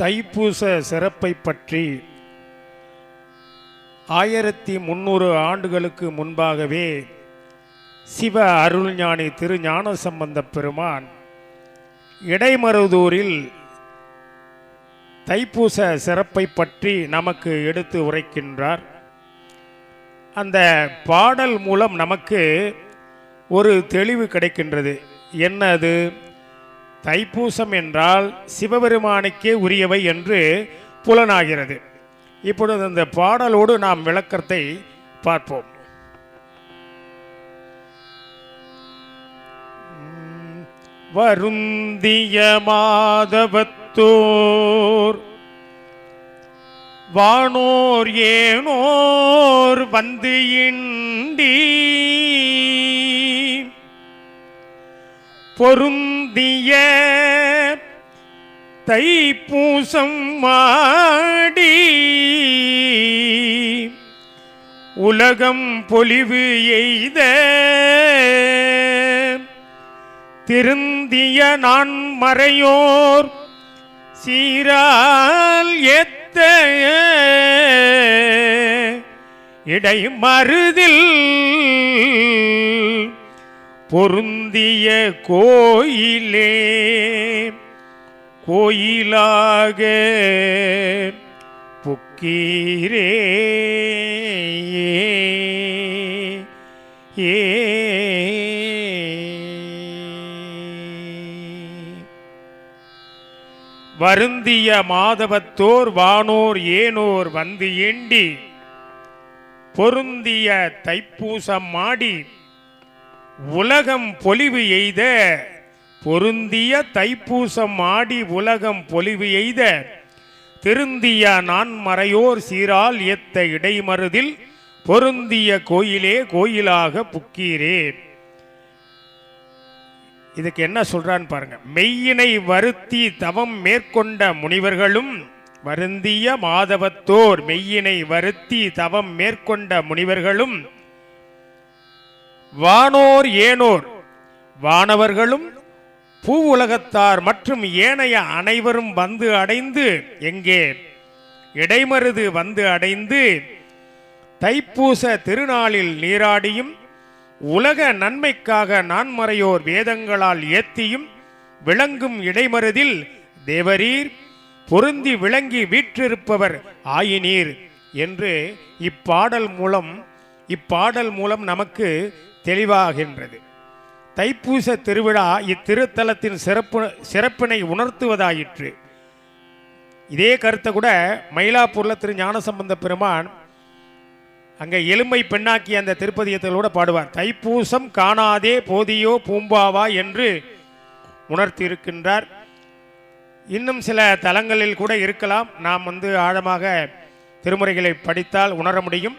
தைப்பூச சிறப்பை பற்றி ஆயிரத்தி முந்நூறு ஆண்டுகளுக்கு முன்பாகவே சிவ அருள்ஞானி திரு ஞான சம்பந்த பெருமான் இடைமருதூரில் தைப்பூச சிறப்பை பற்றி நமக்கு எடுத்து உரைக்கின்றார். அந்த பாடல் மூலம் நமக்கு ஒரு தெளிவு கிடைக்கின்றது. என்ன அது தைப்பூசம் என்றால் சிவபெருமானுக்கே உரியவை என்று புலனாகிறது. இப்பொழுது இந்த பாடலோடு நாம் விளக்கத்தை பார்ப்போம். வருந்திய மாதவத்தோர் வானோர் ஏனோர் வந்து இண்டி பொருந்திய தைப்பூசம் மாடி உலகம் பொலிவு எய்த திருந்திய நான் மறையோர் சீரால் ஏத்த இடை மருதில் பொருந்திய கோயிலே கோயிலாக புக்கீரே ஏ வருந்திய மாதவத்தோர் வானோர் ஏனோர் வந்து எண்டி பொருந்திய தைப்பூசம் மாடி உலகம் பொலிவு எய்த பொருந்திய தைப்பூசம் ஆடி உலகம் பொலிவு எய்த திருந்திய நான் மறையோர் சீரால் எத்த இடைமருதில் பொருந்திய கோயிலே கோயிலாக புக்கீரே. இதுக்கு என்ன சொல்றான்னு பாருங்க. மெய்யினை வருத்தி தவம் மேற்கொண்ட முனிவர்களும் வருந்திய மாதவத்தோர் மெய்யினை வருத்தி தவம் மேற்கொண்ட முனிவர்களும் வானோர் ஏனோர். வானவர்களும் பூவுலகத்தார் மற்றும் ஏனைய அனைவரும் வந்து அடைந்து எங்கே? இடைமருது வந்து அடைந்து தைப்பூச திருநாளில் நீராடியும் உலக நன்மைக்காக நான்மறையோர் வேதங்களால் ஏத்தியும் விளங்கும் இடைமருதில் தேவரீர் பொருந்தி விளங்கி வீற்றிருப்பவர் ஆயினீர். என்று இப்பாடல் மூலம் இப்பாடல் மூலம் நமக்கு தெளிவாகின்றது. தைப்பூச திருவிழா இத்திருத்தலத்தின் சிறப்பு சிறப்பினை உணர்த்துவதாயிற்று. இதே கருத்தை கூட மயிலாப்பூரில் திரு ஞானசம்பந்த பெருமான் அங்கே எலும்பை பெண்ணாக்கி அந்த திருப்பதியத்தில் கூட பாடுவார். தைப்பூசம் காணாதே போதியோ பூம்பாவா என்று உணர்த்தி இருக்கின்றார் இன்னும் சில தலங்களில் கூட இருக்கலாம். நாம் வந்து ஆழமாக திருமுறைகளை படித்தால் உணர முடியும்.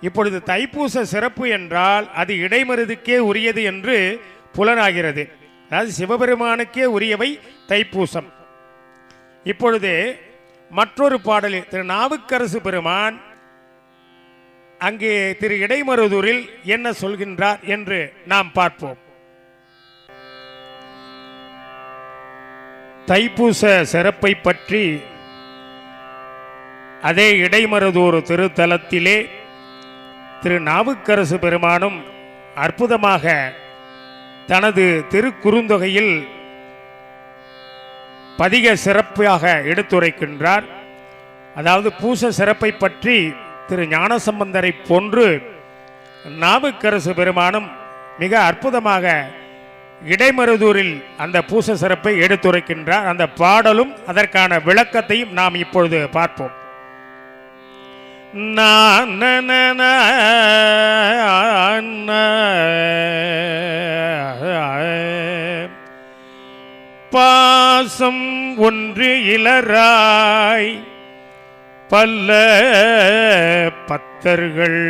இப்பொழுது தைப்பூச சிறப்பு என்றால் அது இடைமருதுக்கே உரியது என்று புலனாகிறது. அதாவது சிவபெருமானுக்கே உரியவை தைப்பூசம். இப்பொழுது மற்றொரு பாடலில் திரு நாவுக்கரசு பெருமான் அங்கே திரு இடைமருதூரில் என்ன சொல்கின்றார் என்று நாம் பார்ப்போம். தைப்பூச சிறப்பை பற்றி அதே இடைமருதூர் திருத்தலத்திலே திரு நாவுக்கரசு பெருமானும் அற்புதமாக தனது திருக்குறுந்தொகையில் பதிக சிறப்பாக எடுத்துரைக்கின்றார். அதாவது பூச சிறப்பை பற்றி திரு ஞானசம்பந்தரை போன்று நாவுக்கரசு பெருமானும் மிக அற்புதமாக இடைமருதூரில் அந்த பூச சிறப்பை எடுத்துரைக்கின்றார். அந்த பாடலும் அதற்கான விளக்கத்தையும் நாம் இப்பொழுது பார்ப்போம். பாசம் ஒன்று இளராய் பல்ல பத்தர்கள்.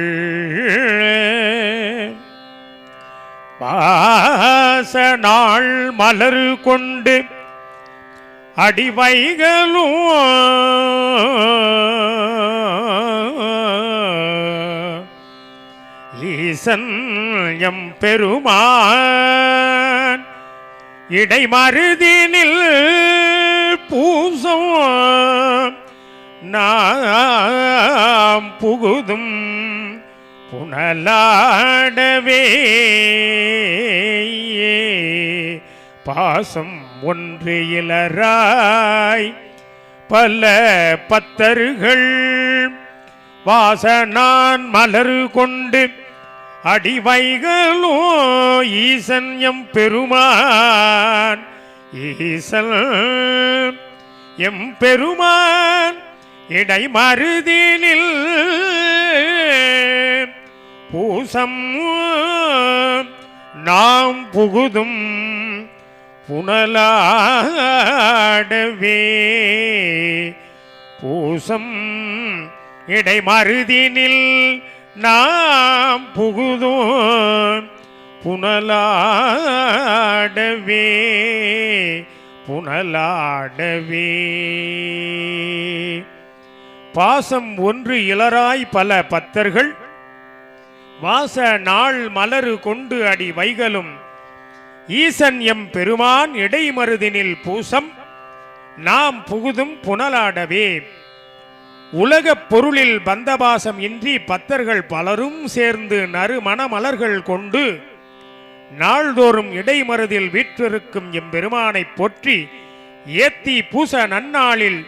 பாச நாள் மலர் கொண்டு அடிவைகளும் ஈசன் எம் பெருமான். இடைமருதினில் பூசம் நாம் புகுதும் புனலாடவே பாசம் ஒன்று இலராய் பல பத்தர்கள். வாசனான் மலர் கொண்டு அடிவைகளோ ஈசன் எம் பெருமான். ஈசன் எம் பெருமான் இடை மருதினில் பூசம் நாம் புகுதும் புனலாடவே. பூசம் இடை மருதினில் நாம் புகுதும் புனலாடவே புனலாடவே. பாசம் ஒன்று இளராய் பல பத்தர்கள் வாச நாள் மலரு கொண்டு அடி வைகலும். ஈசன் எம் பெருமான் இடைமருதினில் பூசம் நாம் புகுதும் புனலாடவே. உலகப் பொருளில் பந்தபாசம் இன்றி பத்தர்கள் பலரும் சேர்ந்து நறுமண மலர்கள் கொண்டு நாள்தோறும் இடைமருதில் வீற்றிருக்கும் எம்பெருமானைப் போற்றி ஏத்தி பூச நன்னாளில்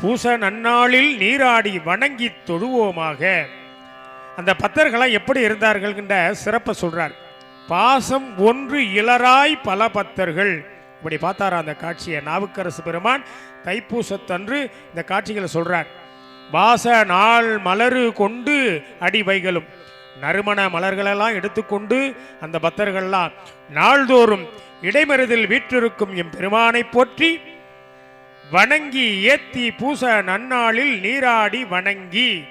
பூச நன்னாளில் நீராடி வணங்கித் தொழுவோமாக. அந்த பத்தர்களாம் எப்படி இருந்தார்கள் என்ற சிறப்பை சொல்றார். பாசம் ஒன்று இளராய் பல பத்தர்கள் இப்படி பார்த்தாரா அந்த காட்சியை? நாவுக்கரசு பெருமான் தைப்பூசத்தன்று இந்த காட்சிகளை சொல்றார். வாச நாள் மலரு கொண்டு அடி வைகளும் நறுமண மலர்களெல்லாம் எடுத்துக்கொண்டு அந்த பக்தர்கள்லாம் நாள்தோறும் இடைமருதில் வீற்றிருக்கும் எம் பெருமானை போற்றி வணங்கி ஏத்தி பூச நன்னாளில் நீராடி வணங்கி.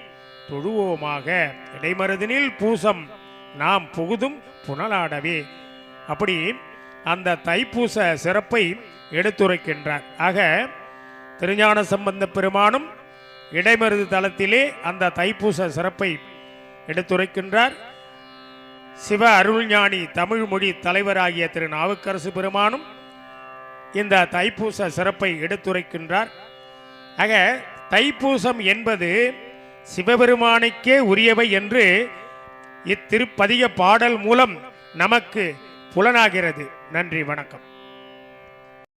தொழுவோமாக இடைமருதினில் பூசம் நாம் புகுதும் புனலாடவே. அப்படி அந்த தைப்பூச சிறப்பை எடுத்துரைக்கின்றார். ஆக திருஞான சம்பந்த பெருமானும் இடைமருது தளத்திலே அந்த தைப்பூச சிறப்பை எடுத்துரைக்கின்றார். சிவ அருள்ஞானி தமிழ் மொழி தலைவராகிய திரு நாவுக்கரசு பெருமானும் இந்த தைப்பூச சிறப்பை எடுத்துரைக்கின்றார். ஆக தைப்பூசம் என்பது சிவபெருமானுக்கே உரியவை என்று இத்திருப்பதிக பாடல் மூலம் நமக்கு புலனாகிறது. நன்றி வணக்கம்.